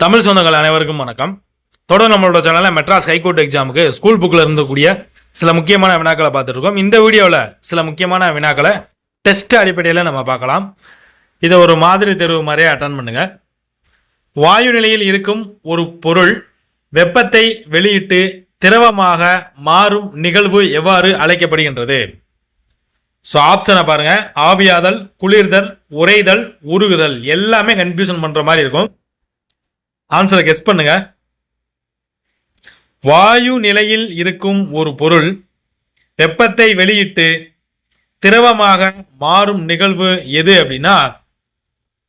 தமிழ் சொந்தங்கள் அனைவருக்கும் வணக்கம். தொடர்ந்து நம்மளோட சேனலில் மெட்ராஸ் ஹைகோர்ட் எக்ஸாமுக்கு ஸ்கூல் புக்கில் இருந்தக்கூடிய சில முக்கியமான வினாக்களை பார்த்துட்ருக்கோம் இந்த வீடியோவில் சில முக்கியமான வினாக்களை டெஸ்ட் அடிப்படையில் நம்ம பார்க்கலாம். இதை ஒரு மாதிரி தேர்வு மாதிரியே அட்டன் பண்ணுங்கள் வாயு நிலையில் இருக்கும் ஒரு பொருள் வெப்பத்தை வெளியிட்டு திரவமாக மாறும் நிகழ்வு எவ்வாறு அழைக்கப்படுகின்றது? ஸோ ஆப்ஷனை பாருங்கள் ஆவியாதல் குளிர்தல் உறைதல் உருகுதல். எல்லாமே கன்ஃபியூஷன் பண்ணுற மாதிரி இருக்கும். ஆன்சரை கெஸ் பண்ணுங்க. வாயு நிலையில் இருக்கும் ஒரு பொருள் வெப்பத்தை வெளியிட்டு திரவமாக மாறும் நிகழ்வு எது அப்படின்னா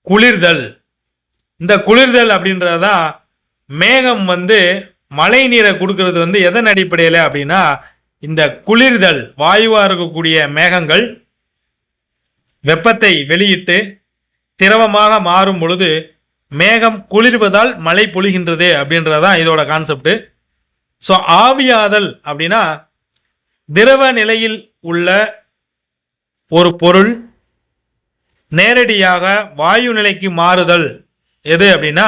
குளிர்தல். இந்த குளிர்தல் அப்படின்றதான் மேகம் வந்து மழை நீரை கொடுக்கறது வந்து எதன் அடிப்படையில் அப்படின்னா இந்த குளிர்தல் வாயுவாக இருக்கக்கூடிய மேகங்கள் வெப்பத்தை வெளியிட்டு திரவமாக மாறும் பொழுது மேகம் குளிர்வதால் மழை பொழிகின்றது அப்படின்றதான் இதோட கான்செப்ட் ஸோ ஆவியாதல் அப்படின்னா திரவ நிலையில் உள்ள ஒரு பொருள் நேரடியாக வாயு நிலைக்கு மாறுதல். எது அப்படின்னா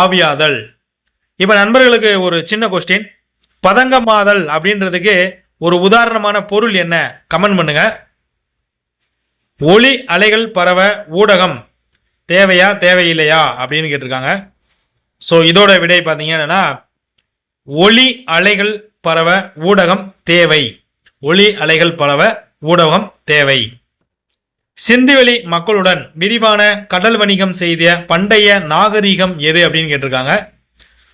ஆவியாதல். இப்போ நண்பர்களுக்கு ஒரு சின்ன கொஸ்டின் பதங்கமாதல் அப்படின்றதுக்கு ஒரு உதாரணமான பொருள் என்ன? கமெண்ட் பண்ணுங்க. ஒளி அலைகள் பரவ ஊடகம். தேவையா தேவையில்லையா அப்படின்னு கேட்டிருக்காங்க. ஸோ இதோட விடை பார்த்தீங்கன்னா ஒளி அலைகள் பரவ ஊடகம் தேவை. ஒளி அலைகள் பரவ ஊடகம் தேவை. சிந்துவெளி மக்களுடன் விரிவான கடல் வணிகம் செய்த பண்டைய நாகரீகம் எது அப்படின்னு கேட்டிருக்காங்க.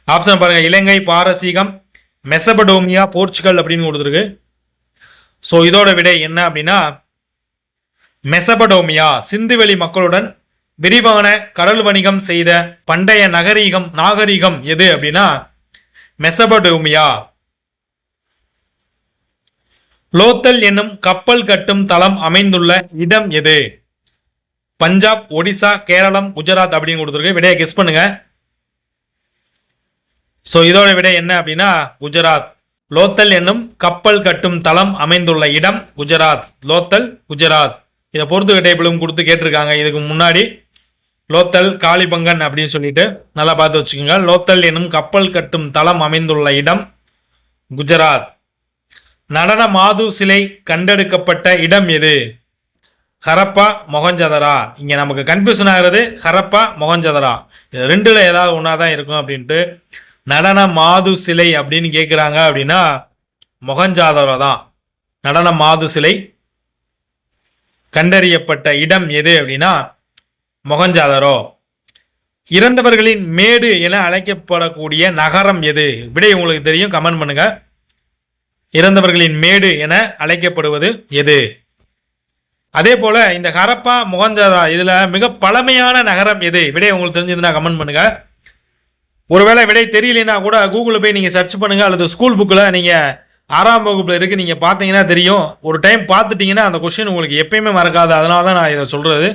ஆப்ஷன் பாருங்கள் இலங்கை பாரசீகம் மெசபடோமியா போர்ச்சுகல் அப்படின்னு கொடுத்துருக்கு. ஸோ இதோட விடை என்ன அப்படின்னா மெசபடோமியா சிந்துவெளி மக்களுடன் விரிவான கடல் வணிகம் செய்த பண்டைய நகரீகம் நாகரீகம் எது அப்படின்னா மெசபடோமியா. லோத்தல் என்னும் கப்பல் கட்டும் தளம் அமைந்துள்ள இடம் எது? பஞ்சாப் ஒடிசா கேரளம் குஜராத் அப்படின்னு கொடுத்துருக்கு. விடையை கெஸ் பண்ணுங்க. ஸோ இதோட விடை என்ன அப்படின்னா குஜராத். லோத்தல் என்னும் கப்பல் கட்டும் தளம் அமைந்துள்ள இடம் குஜராத். லோத்தல் குஜராத். இதை பொறுத்து டேபிளும் கொடுத்து கேட்டிருக்காங்க. இதுக்கு முன்னாடி லோத்தல் காளிபங்கன் அப்படின்னு சொல்லிட்டு நல்லா பார்த்து வச்சுக்கோங்க. லோத்தல் என்னும் கப்பல் கட்டும் தளம் அமைந்துள்ள இடம் குஜராத். நடன மாது சிலை கண்டெடுக்கப்பட்ட இடம் எது? ஹரப்பா மொகஞ்சதரா. இங்கே நமக்கு கன்ஃபியூஷன் ஆகிறது ஹரப்பா மொகஞ்சதரா. இது ஏதாவது ஒன்றா தான் இருக்கும் அப்படின்ட்டு நடன மாது சிலை அப்படின்னு கேட்குறாங்க அப்படின்னா மொகஞ்சாதரா தான். நடன மாது சிலை கண்டறியப்பட்ட இடம் எது அப்படின்னா மொகஞ்சாதரோ? இறந்தவர்களின் மேடு என அழைக்கப்படக்கூடிய நகரம் எது? விடை உங்களுக்கு தெரியும். கமெண்ட் பண்ணுங்க. இறந்தவர்களின் மேடு என அழைக்கப்படுவது எது? அதே போல இந்த ஹரப்பா மொகஞ்சாதா இதுல மிக பழமையான நகரம் எது? விடை உங்களுக்கு தெரிஞ்சதுன்னா கமெண்ட் பண்ணுங்க. ஒருவேளை விடை தெரியலனா கூட கூகுளில் போய் நீங்கள் சர்ச் பண்ணுங்க. அல்லது ஸ்கூல் புக்கில் நீங்கள் ஆறாம் வகுப்பில் இருக்கு. நீங்கள் பார்த்தீங்கன்னா தெரியும். ஒரு டைம் பார்த்துட்டீங்கன்னா அந்த கொஸ்டின் உங்களுக்கு எப்பயுமே மறக்காது. அதனால தான் நான் இதை சொல்றது.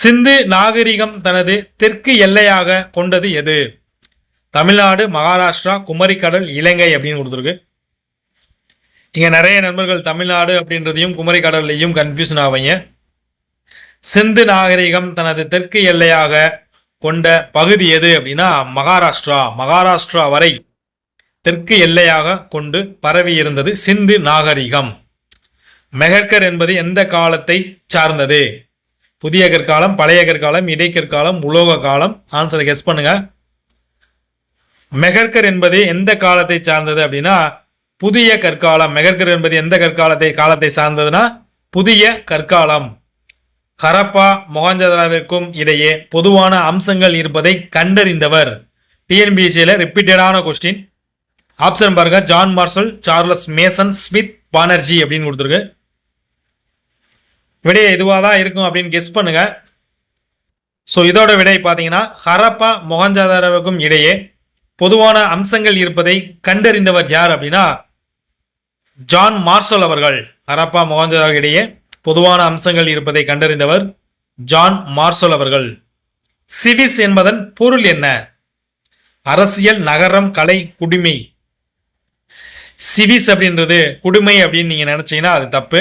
சிந்து நாகரிகம் தனது தெற்கு எல்லையாக கொண்டது எது? தமிழ்நாடு மகாராஷ்டிரா குமரிக்கடல் இலங்கை அப்படின்னு கொடுத்துருக்கு. இங்கே நிறைய நண்பர்கள் தமிழ்நாடு அப்படின்றதையும் குமரிக்கடல்லையும் கன்ஃபியூஷன் ஆவீங்க. சிந்து நாகரிகம் தனது தெற்கு எல்லையாக கொண்ட பகுதி எது அப்படின்னா மகாராஷ்டிரா. மகாராஷ்டிரா வரை தெற்கு எல்லையாக கொண்டு பரவி இருந்தது சிந்து நாகரிகம். மெஹர்கர் என்பது எந்த காலத்தை சார்ந்தது? புதிய கற்காலம் பழைய கற்காலம் இடைக்கற்காலம் உலோக காலம். ஆன்சரை கெஸ் பண்ணுங்க. மெகர்கர் என்பது எந்த காலத்தை சார்ந்தது அப்படின்னா புதிய கற்காலம். மெகர்கர் என்பது எந்த கற்காலத்தை காலத்தை சார்ந்ததுன்னா புதிய கற்காலம். ஹரப்பா மொஹஞ்சதாரோவிற்கும் இடையே பொதுவான அம்சங்கள் இருப்பதை கண்டறிந்தவர். டிஎன்பிஎஸ்சியில் ரிப்பீட்டடான கொஸ்டின் ஆப்ஷன் பாருங்க. John Marshall Charles Mason Smith Banerjee அப்படின்னு கொடுத்துருக்கு. விடையை இதுவாக தான் இருக்கும் அப்படின்னு கெஸ் பண்ணுங்க. ஸோ இதோட விடை பார்த்தீங்கன்னா ஹரப்பா மொஹஞ்சதாரோவுக்கும் இடையே பொதுவான அம்சங்கள் இருப்பதை கண்டறிந்தவர் யார் அப்படின்னா ஜான் மார்ஷல் அவர்கள். ஹரப்பா மொஹஞ்சதாரோ இடையே பொதுவான அம்சங்கள் இருப்பதை கண்டறிந்தவர் ஜான் மார்ஷல் அவர்கள். சிவிஸ் என்பதன் பொருள் என்ன? அரசியல் நகரம் கலை குடிமை. சிவிஸ் அப்படின்றது குடிமை அப்படின்னு நீங்கள் நினச்சிங்கன்னா அது தப்பு.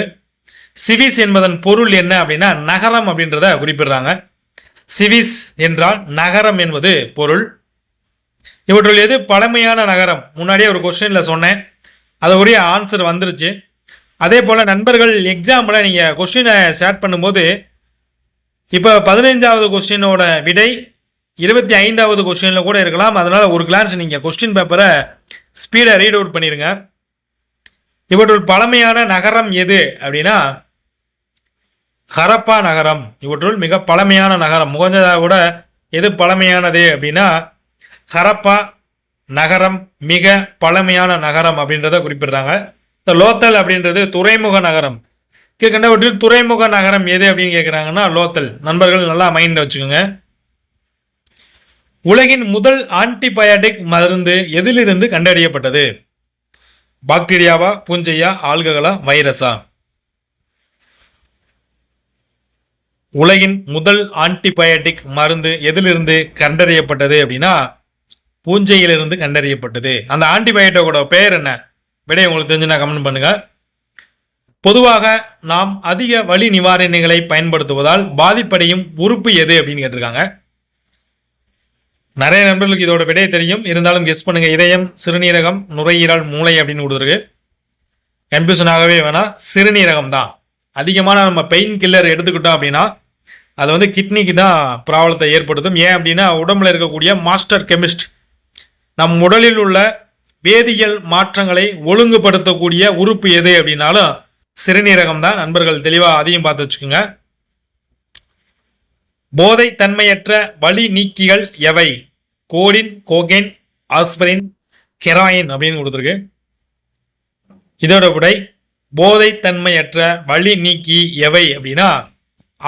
சிவிஸ் என்பதன் பொருள் என்ன அப்படின்னா நகரம் அப்படின்றத குறிப்பிடுறாங்க. சிவிஸ் என்றால் நகரம் என்பது பொருள். இவற்றுள் எது பழமையான நகரம்? முன்னாடியே ஒரு கொஸ்டினில் சொன்னேன். அது உரிய ஆன்சர் வந்துருச்சு. அதே போல் நண்பர்கள் எக்ஸாம்பிள் நீங்கள் கொஸ்டினை ஸ்டார்ட் பண்ணும்போது இப்போ பதினைஞ்சாவது கொஸ்டினோட விடை இருபத்தி ஐந்தாவது கொஸ்டினில் கூட இருக்கலாம். அதனால் ஒரு கிளான்ஸ் நீங்கள் கொஸ்டின் பேப்பரை ஸ்பீடை ரீட் அவுட் பண்ணிடுங்க இவற்றுள் பழமையான நகரம் எது அப்படின்னா ஹரப்பா நகரம். இவற்றுள் மிக பழமையான நகரம். முகஞ்சதா கூட எது பழமையானது அப்படின்னா ஹரப்பா நகரம் மிக பழமையான நகரம் அப்படின்றத குறிப்பிடுறாங்க. இந்த லோத்தல் அப்படின்றது துறைமுக நகரம். கீழ்கண்டவற்றில் துறைமுக நகரம் எது அப்படின்னு கேட்குறாங்கன்னா லோத்தல். நண்பர்கள் நல்லா மைண்ட் வச்சுக்கோங்க. உலகின் முதல் ஆன்டிபயாட்டிக் மருந்து எதிலிருந்து கண்டறியப்பட்டது? பாக்டீரியாவா பூஞ்சையா ஆல்ககளா வைரஸா? உலகின் முதல் ஆன்டிபயோட்டிக் மருந்து எதிலிருந்து கண்டறியப்பட்டது அப்படின்னா பூஞ்சையிலிருந்து கண்டறியப்பட்டது. அந்த ஆன்டிபயோட்டிக்கோட பெயர் என்ன? விடை உங்களுக்கு தெரிஞ்சுன்னா கமெண்ட் பண்ணுங்க. பொதுவாக நாம் அதிக வலி நிவாரணிகளை பயன்படுத்துவதால் பாதிப்படையும் உறுப்பு எது அப்படின்னு கேட்டிருக்காங்க. நிறைய நண்பர்களுக்கு இதோட விடை தெரியும். இருந்தாலும் கெஸ் பண்ணுங்க. இதயம் சிறுநீரகம் நுரையீரல் மூளை அப்படின்னு கொடுத்துருக்கு. கன்ஃபியூஷன் ஆகவே வேணாம். சிறுநீரகம் தான் அதிகமான நம்ம பெயின் கில்லர் எடுத்துக்கிட்டோம் அப்படின்னா அது வந்து கிட்னிக்கு தான் ப்ராப்ளத்தை ஏற்படுத்தும். ஏன் அப்படின்னா உடம்புல இருக்கக்கூடிய மாஸ்டர் கெமிஸ்ட் நம் உடலில் உள்ள வேதியியல் மாற்றங்களை ஒழுங்குபடுத்தக்கூடிய உறுப்பு எது அப்படின்னாலும் சிறுநீரகம் தான். நண்பர்கள் தெளிவாக அதையும் பார்த்து வச்சுக்கோங்க. போதை தன்மையற்ற வலி நீக்கிகள் எவை? கோடின் கோகேன் ஆஸ்பரின் கெராயின் அப்படின்னு கொடுத்துருக்கு. இதோட விடை போதை தன்மையற்ற வலி நீக்கி எவை அப்படின்னா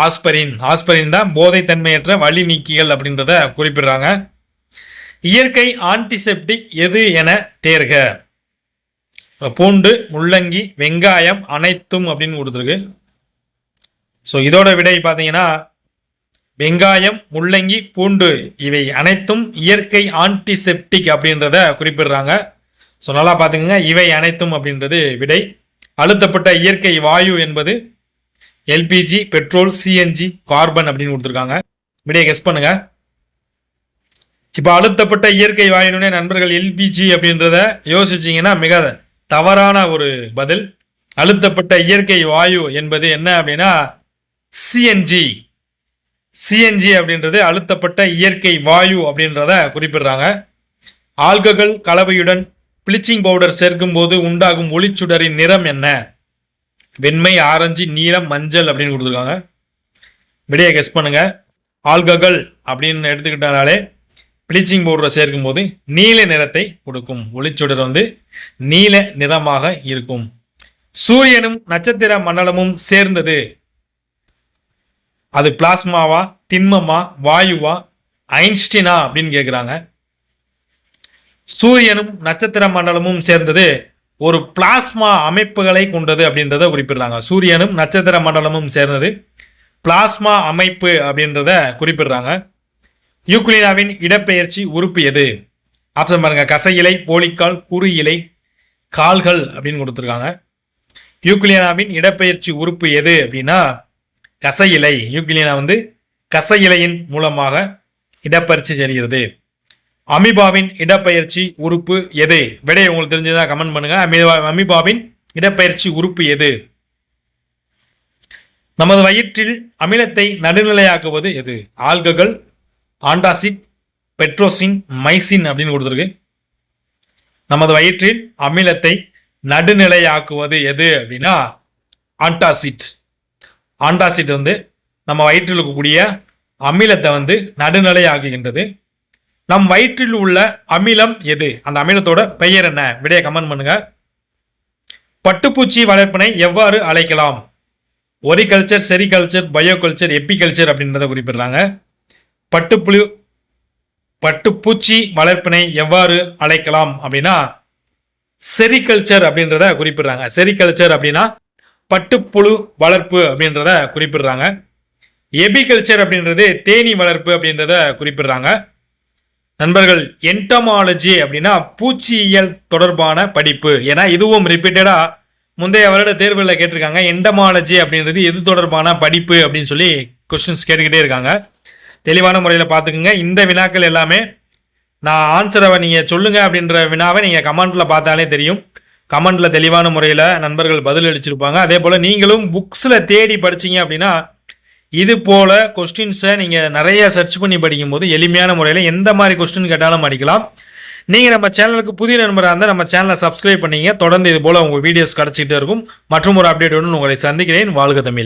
ஆஸ்பரின் ஆஸ்பரின் தான் போதைத்தன்மையற்ற வழி நீக்கிகள் அப்படின்றத குறிப்பிடுறாங்க. இயற்கை ஆன்டிசெப்டிக் எது என தேர்க. பூண்டு முள்ளங்கி வெங்காயம் அனைத்தும் அப்படின்னு கொடுத்துருக்கு. ஸோ இதோட விடை பார்த்தீங்கன்னா வெங்காயம் முள்ளங்கி பூண்டு இவை அனைத்தும் இயற்கை ஆன்டிசெப்டிக் அப்படின்றத குறிப்பிடுறாங்க. ஸோ நல்லா பார்த்துக்கோங்க. இவை அனைத்தும் அப்படின்றது விடை. அழுத்தப்பட்ட இயற்கை வாயு என்பது எல்பிஜி பெட்ரோல் சிஎன்ஜி கார்பன் அப்படின்னு கொடுத்துருக்காங்க. விடையை கெஸ் பண்ணுங்க. இப்போ அழுத்தப்பட்ட இயற்கை வாயினுடைய நண்பர்கள் எல்பிஜி அப்படின்றத யோசிச்சிங்கன்னா மிக தவறான ஒரு பதில். அழுத்தப்பட்ட இயற்கை வாயு என்பது என்ன அப்படின்னா சிஎன்ஜி. சிஎன்ஜி அப்படின்றது அழுத்தப்பட்ட இயற்கை வாயு அப்படின்றத குறிப்பிடுறாங்க. ஆல்ககள் கலவையுடன் ப்ளீச்சிங் பவுடர் சேர்க்கும் போது உண்டாகும் ஒளிச்சுடரின் நிறம் என்ன? வெண்மை ஆரஞ்சு நீலம் மஞ்சள் அப்படின்னு கொடுத்துருக்காங்க. விடையை கெஸ் பண்ணுங்க. ஆல்ககல் அப்படின்னு எடுத்துக்கிட்டனாலே ப்ளீச்சிங் பவுடரை சேர்க்கும் போது நீல நிறத்தை கொடுக்கும். ஒளிச்சுடர் வந்து நீல நிறமாக இருக்கும். சூரியனும் நட்சத்திர மண்டலமும் சேர்ந்தது. அது பிளாஸ்மாவா திண்மமா வாயுவா ஐன்ஸ்டினா அப்படின்னு கேட்குறாங்க சூரியனும் நட்சத்திர மண்டலமும் சேர்ந்தது. ஒரு பிளாஸ்மா அமைப்புகளை கொண்டது அப்படின்றத குறிப்பிடுறாங்க. சூரியனும் நட்சத்திர மண்டலமும் சேர்ந்தது. பிளாஸ்மா அமைப்பு அப்படின்றத குறிப்பிடுறாங்க. யூக்ளினாவின் இடப்பெயர்ச்சி உறுப்பு எது? ஆப்ஷன் பாருங்க. கசை இலை போலிக்கால் குறு இலை கால்கள் அப்படின்னு கொடுத்துருக்காங்க. யூக்ளினாவின் இடப்பெயர்ச்சி உறுப்பு எது அப்படின்னா கசையிலை. இலை யூக்ளினா வந்து கசை இலையின் மூலமாக இடப்பெயர்ச்சி செல்கிறது அமீபாவின் இடப்பெயர்ச்சி உறுப்பு எது? விடை உங்களுக்கு தெரிஞ்சதா? கமெண்ட் பண்ணுங்க. அமீபா அமீபாவின் இடப்பெயர்ச்சி உறுப்பு எது? நமது வயிற்றில் அமிலத்தை நடுநிலையாக்குவது எது? ஆல்ககல் ஆண்டாசிட் பெட்ரோசின் மைசின் அப்படின்னு கொடுத்துருக்கு. நமது வயிற்றில் அமிலத்தை நடுநிலையாக்குவது எது அப்படின்னா ஆண்டாசிட். ஆண்டாசிட் வந்து நம்ம வயிற்றில் இருக்கக்கூடிய அமிலத்தை வந்து நடுநிலையாக்குகின்றது. நம் வயிற்றில் உள்ள அமிலம் எது? அந்த அமிலத்தோட பெயர் என்ன? விடைய கமெண்ட் பண்ணுங்க. பட்டுப்பூச்சி வளர்ப்பினை எவ்வாறு அழைக்கலாம்? ஒரிகல்ச்சர் செரிகல்ச்சர் பயோகல்ச்சர் எப்பிகல்ச்சர் அப்படின்றத குறிப்பிடுறாங்க. பட்டுப்புழு பட்டுப்பூச்சி வளர்ப்பினை எவ்வாறு அழைக்கலாம் அப்படின்னா செரிகல்ச்சர் அப்படின்றத குறிப்பிடுறாங்க. செரிகல்ச்சர் அப்படின்னா பட்டுப்புழு வளர்ப்பு அப்படின்றத குறிப்பிடுறாங்க. எபிகல்ச்சர் அப்படின்றது தேனி வளர்ப்பு அப்படின்றத குறிப்பிடுறாங்க. நண்பர்கள் என்டமாலஜி அப்படின்னா பூச்சியியல் தொடர்பான படிப்பு. ஏன்னா இதுவும் ரிப்பீட்டடாக முந்தைய வருட தேர்வுகளில் கேட்டிருக்காங்க. என்டமாலஜி அப்படின்றது எது தொடர்பான படிப்பு அப்படின்னு சொல்லி கொஸ்டின்ஸ் கேட்டுக்கிட்டே இருக்காங்க. தெளிவான முறையில் பார்த்துக்குங்க. இந்த வினாக்கள் எல்லாமே நான் ஆன்சரை நீங்கள் சொல்லுங்கள் அப்படின்ற வினாவை நீங்கள் கமெண்ட்டில் பார்த்தாலே தெரியும். கமெண்ட்டில் தெளிவான முறையில் நண்பர்கள் பதில் அளிச்சிருப்பாங்க அதே போல் நீங்களும் புக்ஸில் தேடி படிச்சீங்க அப்படின்னா இது போல கொஸ்டின்ஸை நீங்கள் நிறைய சர்ச் பண்ணி படிக்கும்போது எளிமையான முறையில் எந்த மாதிரி கொஸ்டின் கேட்டாலும் படிக்கலாம் நீங்கள் நம்ம சேனலுக்கு புதிய நண்பராக இருந்தால் நம்ம சேனலை சப்ஸ்கிரைப் பண்ணீங்க தொடர்ந்து இது போல் உங்கள் வீடியோஸ் கிடச்சிக்கிட்டே இருக்கும். மற்றும் ஒரு அப்டேட்டுடன் உங்களை சந்திக்கிறேன். வாழ்க தமிழ்.